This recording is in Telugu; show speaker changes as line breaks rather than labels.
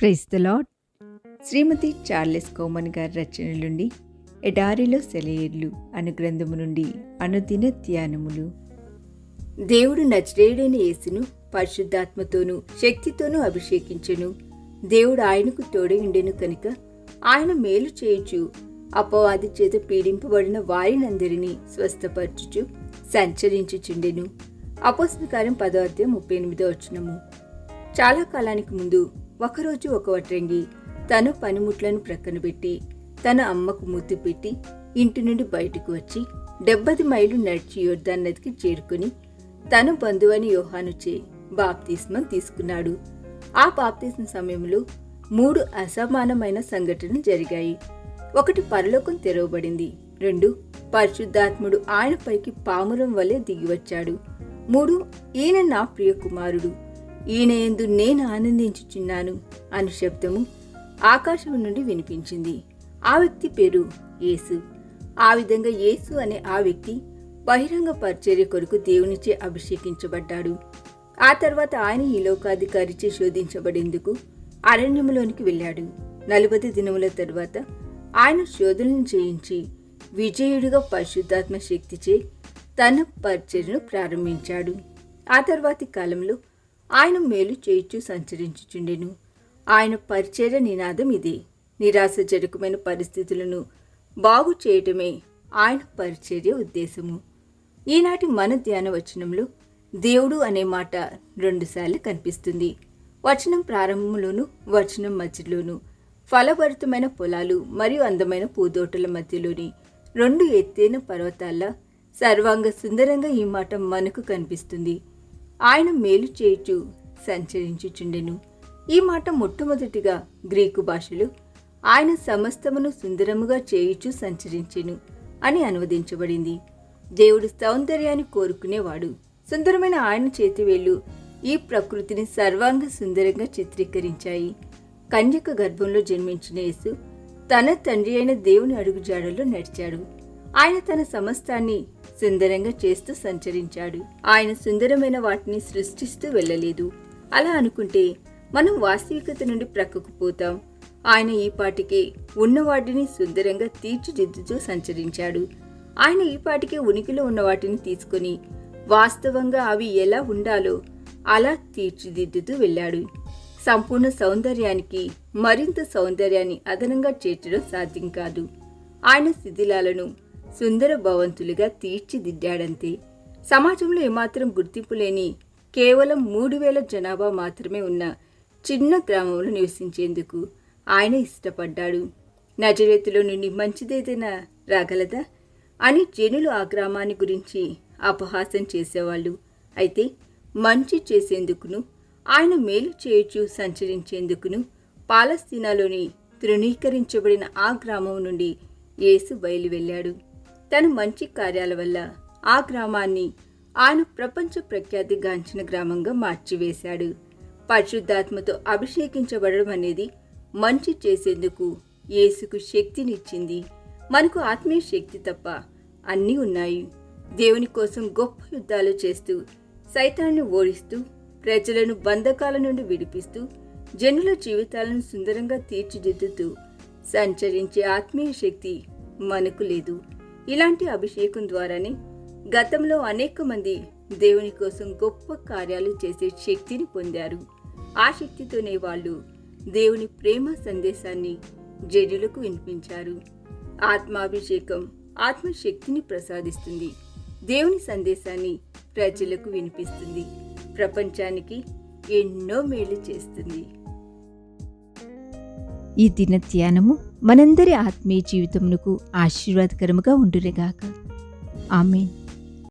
Praise the lord
Shrimati Charles Cowman గారి రచన నుండి ఎడారిలో సెలయేర్లు అను గ్రంథము నుండి అనుదిన ధ్యానములు. దేవుడు నజరేయుడైన యేసును పరిశుద్ధాత్మతోనూ శక్తితోనూ అభిషేకించెను. దేవుడు ఆయనకు తోడయుండెను కనుక ఆయన మేలు చేయుచు అపవాది చేత పీడింపబడిన వారినందరినీ స్వస్థపరచుచు సంచరించుచుండెను. అపోసిన కార్యం పదో అధ్యాయం ముప్పై ఎనిమిదో వచ్చినము చాలా కాలానికి ముందు ఒకరోజు ఒక వడ్రంగి తను పనిముట్లను ప్రక్కన పెట్టి తన అమ్మకు ముద్దు పెట్టి ఇంటి నుండి బయటకు వచ్చి డెబ్బది మైలు నడిచి యోర్దాన్ నదికి చేరుకుని తన బంధువని యోహానుచే బాప్తిస్మం తీసుకున్నాడు. ఆ బాప్తిస్మ సమయంలో మూడు అసమానమైన సంఘటనలు జరిగాయి. ఒకటి పరలోకం తెరవబడింది. రెండు పరిశుద్ధాత్ముడు ఆయనపైకి పామురం వలె దిగివచ్చాడు. మూడు ఈయన నా ప్రియ కుమారుడు ఈయన ఎందు నేను ఆనందించుచున్నాను అను శబ్దము ఆకాశం నుండి వినిపించింది. ఆ వ్యక్తి పేరు యేసు. ఆ విధంగా యేసు అనే ఆ వ్యక్తి బహిరంగ పరిచర్య కొరకు దేవునిచే అభిషేకించబడ్డాడు. ఆ తర్వాత ఆయన ఈ లోకాధికారిచే శోధించబడేందుకు అరణ్యములోనికి వెళ్ళాడు. నలభై దినముల తర్వాత ఆయన శోధనను చేయించి విజయుడిగా పరిశుద్ధాత్మ శక్తిచే తన పరిచర్యను ప్రారంభించాడు. ఆ తర్వాతి కాలంలో ఆయన మేలు చేయిచు సంచరించుచుండెను. ఆయన పరిచయ నినాదం ఇదే. నిరాశజనకమైన పరిస్థితులను బాగు చేయటమే ఆయన పరిచర్య ఉద్దేశము. ఈనాటి మన ధ్యాన వచనంలో దేవుడు అనే మాట రెండుసార్లు కనిపిస్తుంది. వచనం ప్రారంభంలోను వచనం మధ్యలోను ఫలభరితమైన పొలాలు మరియు అందమైన పూదోటల మధ్యలోని రెండు ఎత్తైన పర్వతాల సర్వాంగ సుందరంగా ఈ మాట మనకు కనిపిస్తుంది. ఆయన మేలు చేయుచు సంచరించుచుండెను. ఈ మాట మొట్టమొదటిగా గ్రీకు భాషలో ఆయన సమస్తమును సుందరముగా చేయుచు సంచరించెను అని అనువదించబడింది. దేవుడు సౌందర్యాన్ని కోరుకునేవాడు. సుందరమైన ఆయన చేతివేళ్ళు ఈ ప్రకృతిని సర్వాంగ సుందరంగా చిత్రీకరించాయి. కన్యక గర్భంలో జన్మించిన యేసు తన తండ్రి అయిన దేవుని అడుగుజాడలో నడిచాడు. ఆయన తన సమస్తాన్ని సుందరంగా చేస్తూ సంచరించాడు. ఆయన సుందరమైన వాటిని సృష్టిస్తూ వెళ్ళలేదు. అలా అనుకుంటే మనం వాస్తవికత నుండి ప్రక్కకు పోతాం. ఆయన ఈ పాటికే ఉన్నవాటిని సుందరంగా తీర్చిదిద్దుతూ సంచరించాడు. ఆయన ఈ పాటికే ఉనికిలో ఉన్న వాటిని తీసుకొని వాస్తవంగా అవి ఎలా ఉండాలో అలా తీర్చిదిద్దుతూ వెళ్ళాడు. సంపూర్ణ సౌందర్యానికి మరింత సౌందర్యాన్ని అదనంగా చేర్చడం సాధ్యం కాదు. ఆయన శిథిలాలను సుందర భవంతులుగా తీర్చిదిద్దాడంతే. సమాజంలో ఏమాత్రం గుర్తింపు లేని కేవలం మూడు వేల జనాభా మాత్రమే ఉన్న చిన్న గ్రామంలో నివసించేందుకు ఆయన ఇష్టపడ్డాడు. నజరేతులో నుండి మంచిదేదైనా రాగలదా? అని జనులు ఆ గ్రామాన్ని గురించి అపహాసం చేసేవాళ్ళు. అయితే మంచి చేసేందుకును ఆయన మేలు చేయొచ్చు సంచరించేందుకును పాలస్తీనాలోని తృణీకరించబడిన ఆ గ్రామం నుండి యేసు బయలు వెళ్ళాడు తన మంచి కార్యాల వల్ల ఆ గ్రామాన్ని ఆయన ప్రపంచ ప్రఖ్యాతిగాంచిన గ్రామంగా మార్చివేశాడు. పరిశుద్ధాత్మతో అభిషేకించబడడం అనేది మంచి చేసేందుకు యేసుకు శక్తినిచ్చింది. మనకు ఆత్మీయ శక్తి తప్ప అన్నీ ఉన్నాయి. దేవుని కోసం గొప్ప యుద్ధాలు చేస్తూ సైతాన్ని ఓడిస్తూ ప్రజలను బంధకాల నుండి విడిపిస్తూ జనుల జీవితాలను సుందరంగా తీర్చిదిద్దుతూ సంచరించే ఆత్మీయ శక్తి మనకు లేదు. ఇలాంటి అభిషేకం ద్వారానే గతంలో అనేక మంది దేవుని కోసం గొప్ప కార్యాలు చేసే శక్తిని పొందారు. ఆ శక్తితోనే వాళ్ళు దేవుని ప్రేమ సందేశాన్ని జనులకు వినిపించారు. ఆత్మాభిషేకం ఆత్మశక్తిని ప్రసాదిస్తుంది. దేవుని సందేశాన్ని ప్రజలకు వినిపిస్తుంది. ప్రపంచానికి ఎన్నో మేలు చేస్తుంది.
ఈ దిన ధ్యానము మనందరి ఆత్మీయ జీవితమునకు ఆశీర్వాదకరముగా ఉండునుగాక. ఆమెన్.